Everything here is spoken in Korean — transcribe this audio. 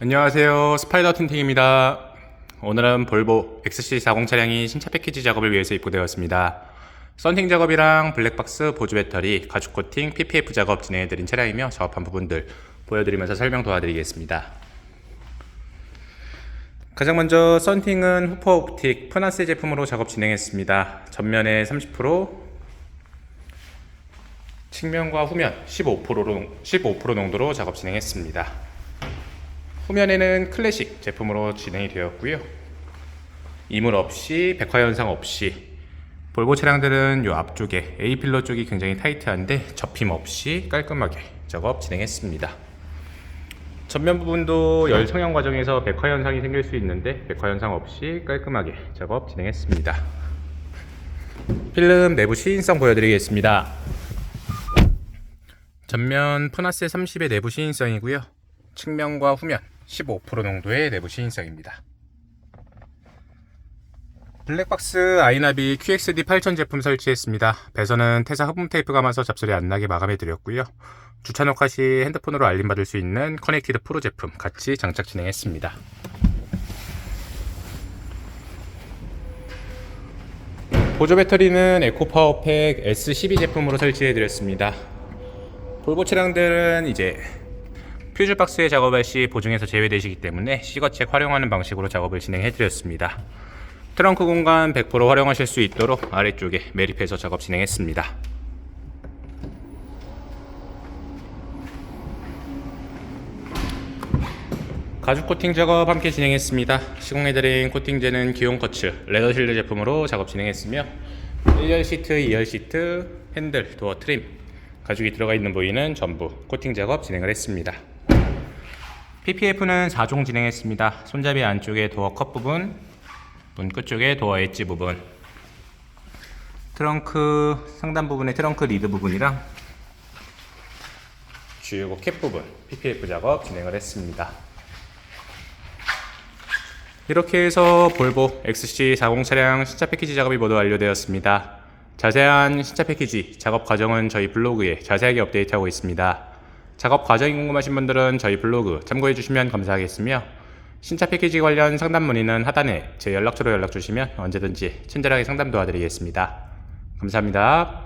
안녕하세요. 스파이더 틴팅입니다. 오늘은 볼보 XC40 차량이 신차 패키지 작업을 위해서 입고되었습니다. 썬팅 작업이랑 블랙박스 보조 배터리, 가죽 코팅, PPF 작업 진행해드린 차량이며 작업한 부분들 보여드리면서 설명 도와드리겠습니다. 가장 먼저 썬팅은 후퍼 옵틱 프나스 제품으로 작업 진행했습니다. 전면에 30%, 측면과 후면 15%로, 15% 농도로 작업 진행했습니다. 후면에는 클래식 제품으로 진행이 되었고요. 이물 없이 백화 현상 없이 볼보 차량들은 이 앞쪽에 A 필러 쪽이 굉장히 타이트한데 접힘 없이 깔끔하게 작업 진행했습니다. 전면 부분도 열 성형 과정에서 백화 현상이 생길 수 있는데 백화 현상 없이 깔끔하게 작업 진행했습니다. 필름 내부 시인성 보여드리겠습니다. 전면 푸나스 30의 내부 시인성이고요. 측면과 후면 15% 농도의 내부 시인성입니다. 블랙박스 아이나비 QXD 8000 제품 설치했습니다. 배선은 태사 흡음 테이프 감아서 잡소리 안 나게 마감해 드렸고요. 주차 녹화 시 핸드폰으로 알림 받을 수 있는 커넥티드 프로 제품 같이 장착 진행했습니다. 보조 배터리는 에코파워팩 S12 제품으로 설치해 드렸습니다. 볼보 차량들은 이제 퓨즈 박스에 작업할 시 보증에서 제외되시기 때문에 시거책 활용하는 방식으로 작업을 진행해 드렸습니다. 트렁크 공간 100% 활용하실 수 있도록 아래쪽에 매립해서 작업 진행했습니다. 가죽 코팅 작업 함께 진행했습니다. 시공해드린 코팅제는 기온 커츠 레더 실드 제품으로 작업 진행했으며 1열 시트, 2열 시트, 핸들, 도어 트림, 가죽이 들어가 있는 부위는 전부 코팅 작업 진행을 했습니다. PPF는 4종 진행했습니다. 손잡이 안쪽에 도어 컵 부분, 문 끝쪽에 도어 엣지 부분, 트렁크 상단 부분의 트렁크 리드 부분이랑 주유구 캡 부분 PPF 작업 진행을 했습니다. 이렇게 해서 볼보 XC40 차량 신차 패키지 작업이 모두 완료되었습니다. 자세한 신차 패키지 작업 과정은 저희 블로그에 자세하게 업데이트하고 있습니다. 작업 과정이 궁금하신 분들은 저희 블로그 참고해 주시면 감사하겠으며 신차 패키지 관련 상담 문의는 하단에 제 연락처로 연락 주시면 언제든지 친절하게 상담 도와드리겠습니다. 감사합니다.